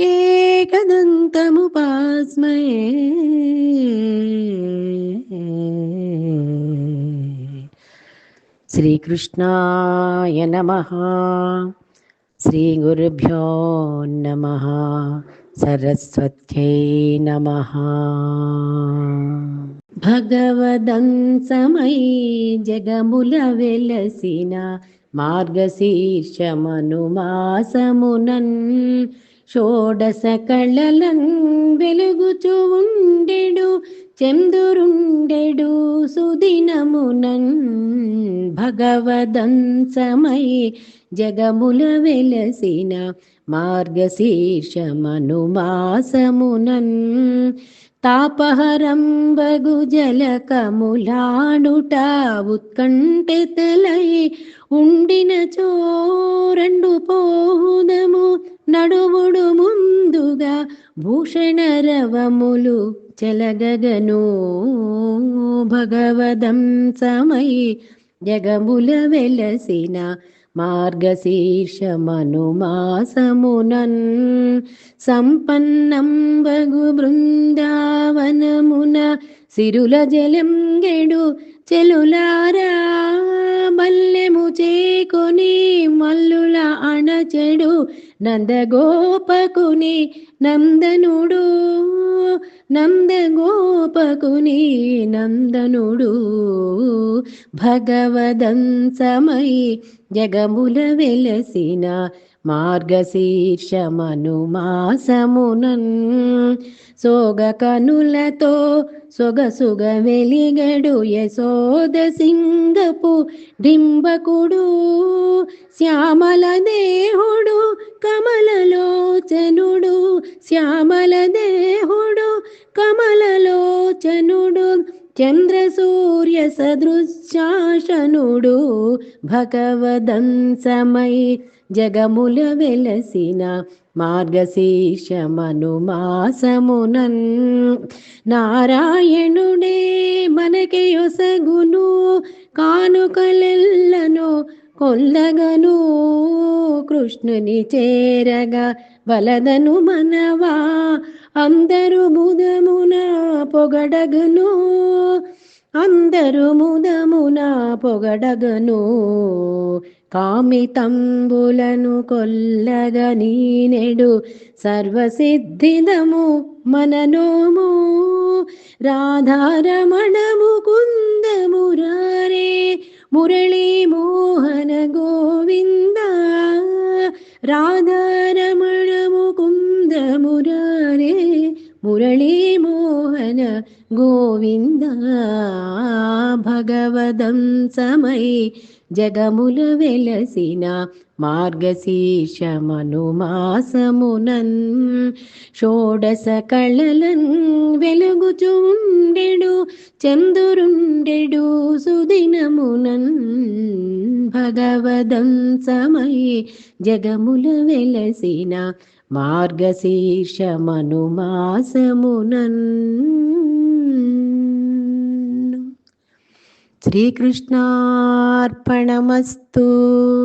ఏకదంతముపాస్మయే శ్రీకృష్ణాయ నమ. శ్రీ గురుభ్యో నమ. సరస్వత్యై నమ. భగవదంసమై జగముల వెలసిన మార్గశీర్షమను మాసమునన్ షోడస కళలం వెలుగుచు ఉండెడు చెందురుండెడు సుదినమునన్ భగవదంసమై జగముల వెలసిన మార్గశీర్షమనుమాసమునన్ తాపహరం బగు జలకములాడుట ఉత్కంఠితలై ఉండిన చోరండు పోదము నడువు ముందుగా భూషణ రవములు చెలగగను భగవదంసమై జగముల వెలసిన మార్గశీర్షమనుమాసమునన్ సంపన్నం బగు బృందావనమున సిరుల జలంగెడు చెలులారా. బల్లెము చేకొని మల్లుల అణచెడు నందగోపకుని నందనుడు నందగోపకుని నందనుడు. భగవదంసమై జగముల వెలసిన మార్గశీర్షమనుమాసమునన్ సోగ కనులతో సొగసుగ వెలిగడు యశోద సింగపు డింబకుడు శ్యామల దేహుడు కమలలోచనుడు శ్యామల దేహుడు కమలలోచనుడు చంద్ర సూర్య సదృశాసనుడు భగవదంశమై జగముల వెలసిన మార్గశీర్షమనుమాసమునన్ నారాయణుడే మనకి యొసగును కానుకలెల్లను కొల్లగను. కృష్ణుని చేరగా వలదను మనవా అందరు బుధమున పొగడగను. అందరు ముదమున పొగడగను. కామితంబులను కొల్లగని నెడు సర్వసిద్ధిదము మననోము. రాధారమణము కుందమురారే మురళీ మోహన గోవింద. రాధారమణము కుందమురారే మురళీ మోహన గోవింద భగవదంసమై జగముల వెలసిన మార్గశీర్షమనుమాసమునన్ షోడస కళలన్ వెలుగుచుం చందురుండెడు సుదినమునన్ భగవదంసమై జగముల వెలసిన మార్గశీర్షమనుమాసమునన్ శ్రీకృష్ణార్పణమస్తు.「「「「「శ్రీకృష్ణార్పణమస్తు「